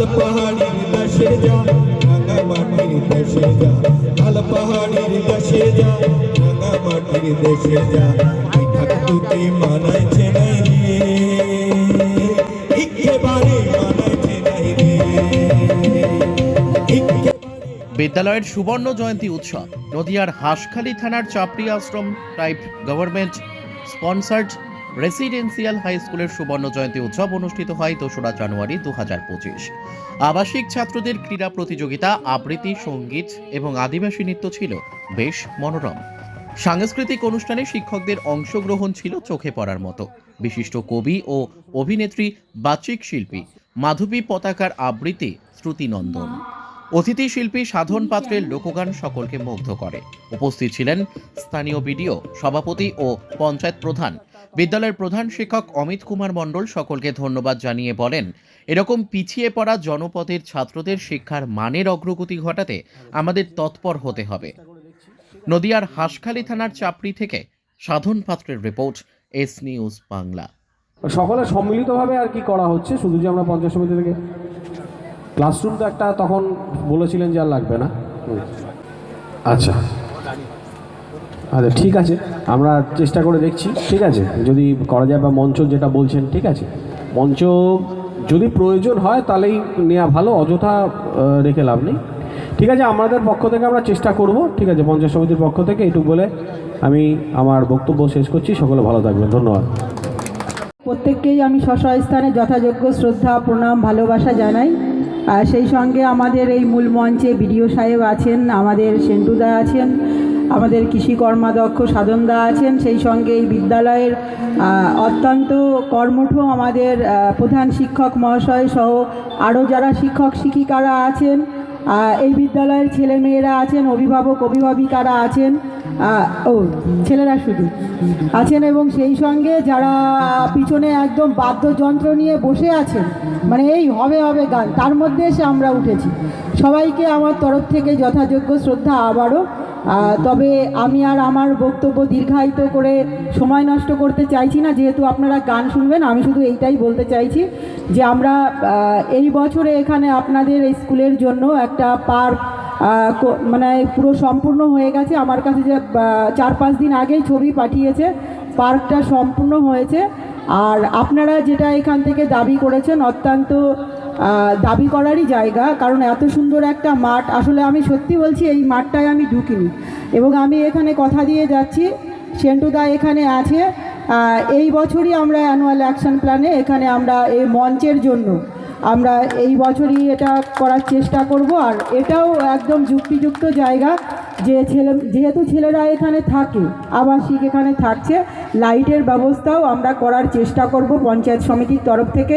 ঢাল পাহাড়ির দেশে যা রাঙা মাটির দেশে যা। ঢাল পাহাড়ির দেশে যা মাটির দেশে যা। মানাইছে নাই বিদ্যালয়ের সুবর্ণ জয়ন্তী উৎসব, নদিয়ার হাঁসখালী থানার চাপড়ি আশ্রম type government sponsored residential high স্কুলের সুবর্ণ জয়ন্তী উৎসব অনুষ্ঠিত হয় দোসরা জানুয়ারি দু হাজার পঁচিশ। আবাসিক ছাত্রদের ক্রীড়া প্রতিযোগিতা, আবৃত্তি, সংগীত এবং আদিবাসী নৃত্য ছিল বেশ মনোরম। সাংস্কৃতিক অনুষ্ঠানে শিক্ষকদের অংশগ্রহণ ছিল চোখে পড়ার মতো। বিশিষ্ট কবি ও অভিনেত্রী, বাচিক শিল্পী মাধবী পতাকার আবৃত্তি শ্রুতিনন্দন। অতিথি শিল্পী সাধন পাত্রের লোকগান সকলকে মুগ্ধ করে। উপস্থিত ছিলেন স্থানীয় বিডিও, সভাপতি ও পঞ্চায়েত প্রধান বিদ্যালয়ের প্রধান শিক্ষক অমিত কুমার মণ্ডল সকলকে ধন্যবাদ জানিয়ে বলেন, এরকম পিছিয়ে পড়া জনপদের ছাত্রদের শিক্ষার মানের অগ্রগতি ঘটাতে আমাদের তৎপর হতে হবে। নদিয়ার হাসখালী থানার চাপড়ি থেকে সাধন পাত্রের রিপোর্ট, এস নিউজ বাংলা। সকলে সম্মিলিতভাবে আর কি করা হচ্ছে, শুধু যে আমরা পঞ্চায়েত সমিতি থেকে ক্লাসরুম তো একটা তখন বলেছিলেন যে আর লাগবে না। আচ্ছা। আচ্ছা ঠিক আছে। আমরা চেষ্টা করে দেখছি, ঠিক আছে? যদি করা যায় বা মঞ্চ যেটা বলছেন, ঠিক আছে? মঞ্চ যদি প্রয়োজন হয় তাহলেই নেওয়া ভালো, অযথা রেখে লাভ নেই। ঠিক আছে, আমাদের পক্ষ থেকে আমরা চেষ্টা করব, ঠিক আছে? পঞ্চায়েত সমিতির পক্ষ থেকে এইটুকু বলে আমি আমার বক্তব্য শেষ করছি। সকলে ভালো থাকবেন। ধন্যবাদ। প্রত্যেককেই আমি স্ব স্থানে যথাযোগ্য শ্রদ্ধা, প্রণাম, ভালোবাসা জানাই। আর সেই সঙ্গে আমাদের এই মূল মঞ্চে বিডিও সাহেব আছেন, আমাদের সেন্টুদা আছেন আমাদের কৃষি কর্মাধ্যক্ষ সাধনদা আছেন, সেই সঙ্গে এই বিদ্যালয়ের অত্যন্ত কর্মঠ আমাদের প্রধান শিক্ষক মহাশয় সহ আরও যারা শিক্ষক শিক্ষিকারা আছেন এই বিদ্যালয়ের ছেলেমেয়েরা আছেন, অভিভাবক, অভিভাবিকারা আছেন ও, ছেলেরা শুধু আছেন এবং সেই সঙ্গে যারা পিছনে একদম বাদ্যযন্ত্র নিয়ে বসে আছেন মানে এই হবে হবে গান, তার মধ্যে এসে আমরা উঠেছি। সবাইকে আমার তরফ থেকে যথাযোগ্য শ্রদ্ধা আবারও তবে আমি আর আমার বক্তব্য দীর্ঘায়িত করে সময় নষ্ট করতে চাইছি না। যেহেতু আপনারা গান শুনবেন, আমি শুধু এইটাই বলতে চাইছি যে আমরা এই বছরে এখানে আপনাদের স্কুলের জন্য একটা পার্ক মানে পুরো সম্পূর্ণ হয়ে গেছে। আমার কাছে যে চার পাঁচ দিন আগেই ছবি পাঠিয়েছে। পার্কটা সম্পূর্ণ হয়েছে। আর আপনারা যেটা এখান থেকে দাবি করেছেন, অত্যন্ত দাবি করারই জায়গা, কারণ এত সুন্দর একটা মাঠ। আসলে আমি সত্যি বলছি, এই মাঠটায় আমি ঢুকিনি। এবং আমি এখানে কথা দিয়ে যাচ্ছি। সেন্টুদা এখানে আছে। এই বছরই আমরা অ্যানুয়াল অ্যাকশন প্ল্যানে এখানে আমরা এই মঞ্চের জন্য আমরা এই বছরই এটা করার চেষ্টা করব। আর এটাও একদম যুক্তিযুক্ত জায়গা যে ছেলে যেহেতু ছেলেরা এখানে থাকে, আবাসিক এখানে থাকছে, লাইটের ব্যবস্থাও আমরা করার চেষ্টা করব পঞ্চায়েত সমিতির তরফ থেকে।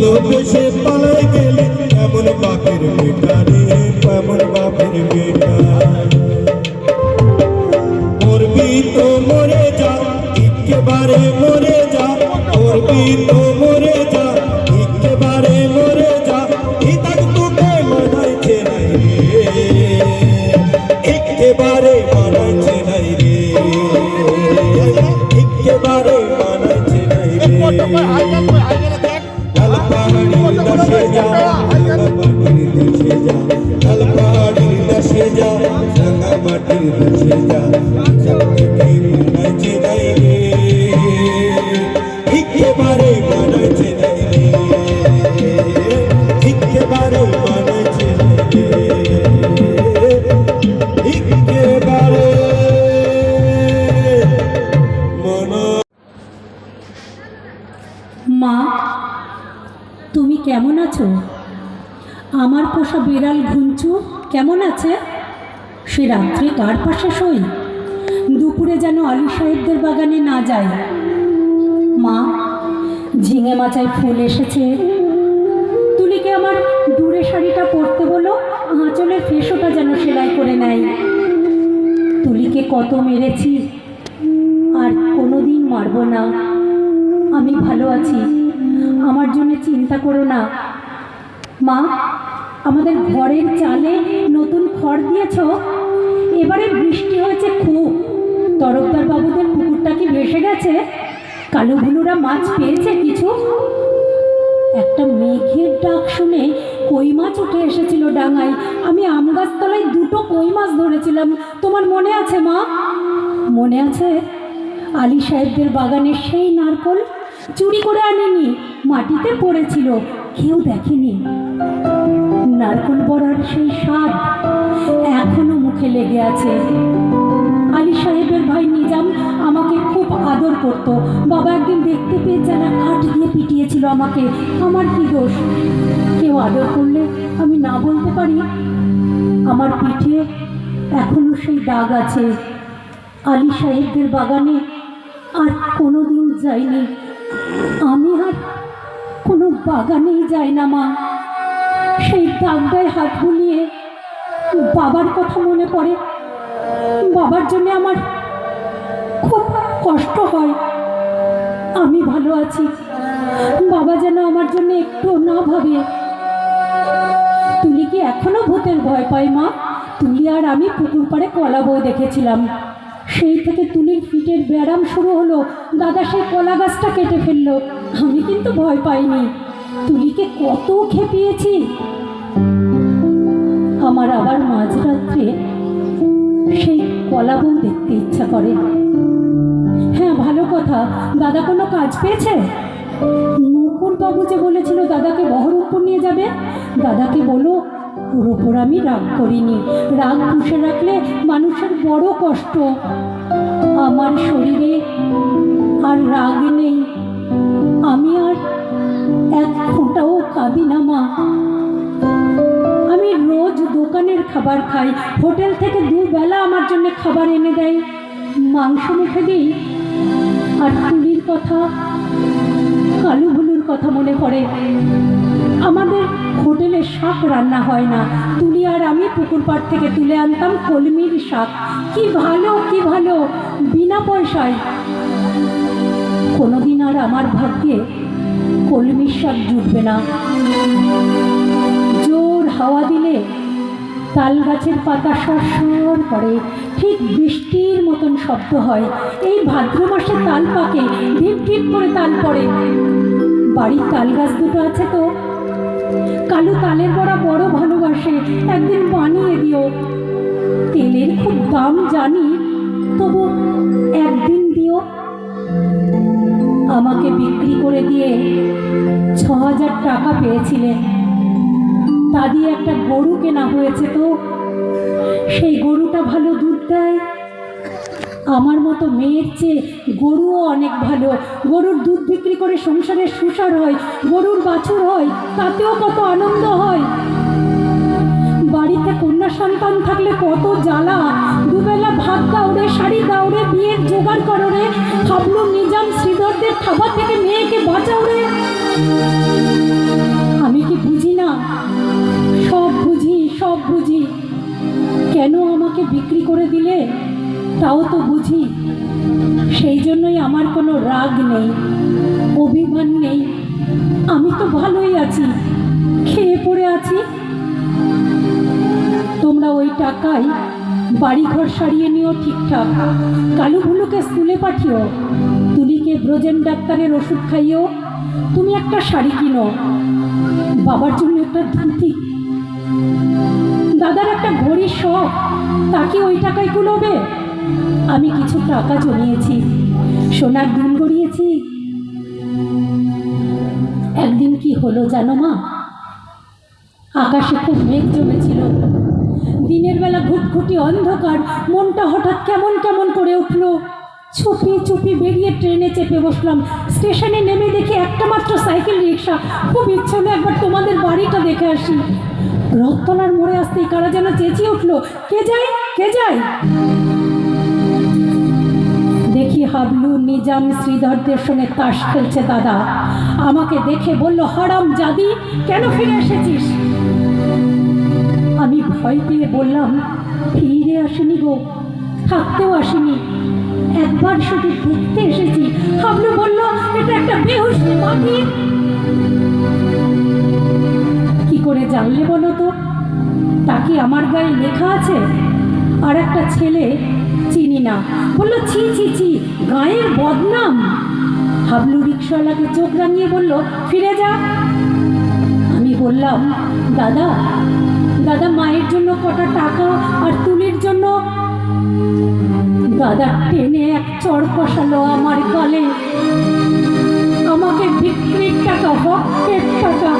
ভালোবেসে পালাই বিড়াল ঘুঞ্চু, কেমন আছে? সে রাত্রে কার পাশে শোই দুপুরে যেন আলী সাহেবদের বাগানে না যায়। মা, ঝিঙে মাচায় ফুল এসেছে। তুলিকে আমার দূরে শাড়িটা পরতে বলো আঁচলের ফেসোটা যেন সেলাই করে নেয়। তুলিকে কত মেরেছি, আর কোনোদিন মারবো না। আমি ভালো আছি, আমার জন্য চিন্তা করো না। মা আমাদের ঘরের চালে নতুন খড় দিয়েছ? এবারে বৃষ্টি হয়েছে খুব। তরফদার বাবুদের পুকুরটা কি ভেসে গেছে? কালো ভুলুরা মাছ পেয়েছে কিছু? একটা মেঘের ডাক শুনে কই মাছ উঠে এসেছিল ডাঙায়। আমি আম গাছতলায় দুটো কই মাছ ধরেছিলাম। তোমার মনে আছে, মা? মনে আছে? আলী সাহেবদের বাগানের সেই নারকল চুরি করে আনেনি, মাটিতে পড়েছিল। কেউ দেখেনি। নারকল বড়ার সেই স্বাদ এখনও মুখে লেগে আছে। আলী সাহেবের ভাই নিজাম আমাকে খুব আদর করত। বাবা একদিন দেখতে পেয়ে যারা কাঠ দিয়ে পিটিয়েছিল আমাকে, আমার কি দোষ? কেউ আদর করলে আমি না বলতে পারি? আমার পিঠে এখনও সেই দাগ আছে। আলী সাহেবদের বাগানে আর কোনো দিন যাইনি। আমি বাগানেই যায় না মা। সেই দাগটায় হাত বুলিয়ে বাবার কথা মনে পড়ে। বাবার জন্য আমার খুব কষ্ট হয়। আমি ভালো আছি। বাবা যেন আমার জন্য একটু না ভাবে। তুলি কি এখনও ভূতের ভয় পায় মা? তুলি আর আমি পুকুর পাড়ে কলা বউ দেখেছিলাম। সেই থেকে তুলির পিঠের ব্যায়াম শুরু হলো। দাদা সেই কলা গাছটা কেটে ফেলল। আমি কিন্তু ভয় পাইনি। তুলিকে কত খেপিয়েছি। আমার আবার মাঝরাত্রে সেই কলা বউ দেখতে ইচ্ছা করে। হ্যাঁ ভালো কথা। দাদা কোনো কাজ পেয়েছে? বাবু যে বলেছিল দাদাকে বহরমপুর নিয়ে যাবে, দাদাকে বলো, ওর ওপর আমি রাগ করিনি। রাগ পুষে রাখলে মানুষের বড় কষ্ট। আমার শরীরে আর রাগ নেই। আমি আর এক ফোঁটাও কাঁদি না মা আমি রোজ দোকানের খাবার খাই। হোটেল থেকে দুবেলা আমার জন্য খাবার এনে দেয়। মাংস মুখে দিই। আর তুলির কথা, কালু ভুলুর কথা মনে পড়ে। আমাদের হোটেলে শাক রান্না হয় না। তুলি আর আমি পুকুর পাড় থেকে তুলে আনতাম কলমির শাক। কি ভালো কি ভালো। বিনা পয়সায়। কোনোদিন আর আমার ভাগ্যে কলমির শাক জুটবে না। জোর হাওয়া দিলে তাল গাছের পাতা সরসর করে। ঠিক বৃষ্টির মতন শব্দ হয়। এই ভাদ্র মাসে তাল পাকে, ঢিপ ঢিপ করে তাল পড়ে। বাড়ির তাল গাছ দুটো আছে তো? কালু তালের বড়া বড় ভালোবাসে, একদিন বানিয়ে দিও। তেলের খুব দাম জানি, তবু একদিন দিও। আমাকে বিক্রি করে দিয়ে ছ হাজার টাকা পেয়েছিলেন। তা দিয়ে একটা গরু কেনা হয়েছে তো। সেই গরুটা ভালো দুধ দেয়। আমার মতো মেয়ের চেয়ে গরুও অনেক ভালো। গরুর দুধ বিক্রি করে সংসারের সুসার হয়, গরুর বাছুর হয়, তাতেও কত আনন্দ হয়। কন্যা সন্তান থাকলে কত জ্বালা। দুবেলা ভাত দাউড়ে শাড়ি দাউড়ে বিয়ের জোগাড় করো হাবলু নিজাম শ্রীধরদের থাবা থেকে মেয়েকে বাঁচাও রে আমি কি বুঝি না? সব বুঝি সব বুঝি। কেন আমাকে বিক্রি করে দিলে? তাও তো বুঝি। সেই জন্যই আমার কোনো রাগ নেই, অভিমান নেই। আমি তো ভালোই আছি, খেয়ে পড়ে আছি। টাকায় বাড়িঘর সারিয়ে নিও ঠিকঠাক। কালু ভুলুকে স্কুলে পাঠিও। তুলিকে ব্রোজেন ডাক্তারের ওষুধ খাইও। তুমি একটা শাড়ি কিনো। বাবার জন্য একটা ধুতি। দাদার একটা ঘড়ির শখ তাকে ওই টাকায় কুলোবে। আমি কিছু টাকা জমিয়েছি। সোনার দিন গড়িয়েছি। একদিন কি হলো জানো মা? আকাশে খুব মেঘ জমেছিল। দিনের বেলা ঘুটঘুটি অন্ধকার, মনটা হঠাৎ কেমন কেমন করে উঠল। চুপি চুপি বেরিয়ে ট্রেনে চেপে বসলাম। স্টেশনে নেমে দেখি একটা মাত্র সাইকেল রিক্সা খুব ইচ্ছে হলো একবার তোমাদের বাড়িটা দেখে আসি। রথতলার মোড়ে আসতেই কারা যেন চেঁচিয়ে উঠল, কে যায়? কে যায়? দেখি হাবলু, নিজাম শ্রীধরদের সঙ্গে তাস খেলছে দাদা। আমাকে দেখে বলল হারাম জাদি কেন ফিরে এসেছিস? ভয় পেয়ে বললাম, ফিরে আসিনি গো, থাকতেও আসেনি। একবার শুধু দেখতে এসেছি। হাবলু বলল, এটা একটা বেহুশি মাটি কি করে জানলে বলো তো? তা কি আমার গায়ে লেখা আছে? আর একটা ছেলে চিনি না। বলল, ছি ছি ছি, গায়ের বদনাম। হাবলু রিক্সাওয়ালাকে চোখ রাঙিয়ে বলল, ফিরে যা। আমি বললাম, দাদা দাদা মায়ের জন্য কটা টাকা আর তুলির জন্য? দাদা, টেনে এক চড় কষালো আমার গলে। আমাকে বিক্রির টাকা হকের টাকা,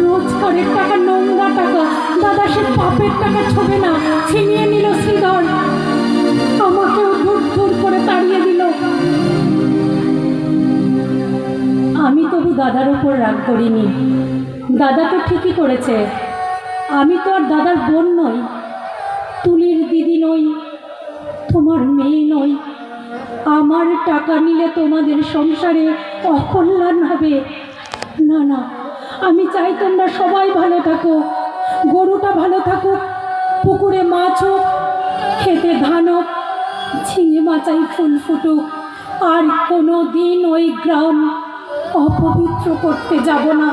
রোজগারের টাকা, নোংরা টাকা। দাদা, সে পাপের টাকা ছবে না, ছিনিয়ে নিল শ্রীধর। আমাকেও দূর দূর করে তাড়িয়ে দিল। আমি তবু দাদার উপর রাগ করিনি। দাদা তো ঠিকই করেছে। আমি তো আর দাদার বোন নই, তুলির দিদি নই, তোমার মেয়ে নই। আমার টাকা নিলে তোমাদের সংসারে অকল্যাণ হবে। না না, আমি চাই তোমরা সবাই ভালো থাকো, গরুটা ভালো থাকুক, পুকুরে মাছ হোক, খেতে ধান হোক, ঝিঙে মাচাই ফুল ফুটুক। আর কোনো দিন ওই গ্রাম অপবিত্র করতে যাব না।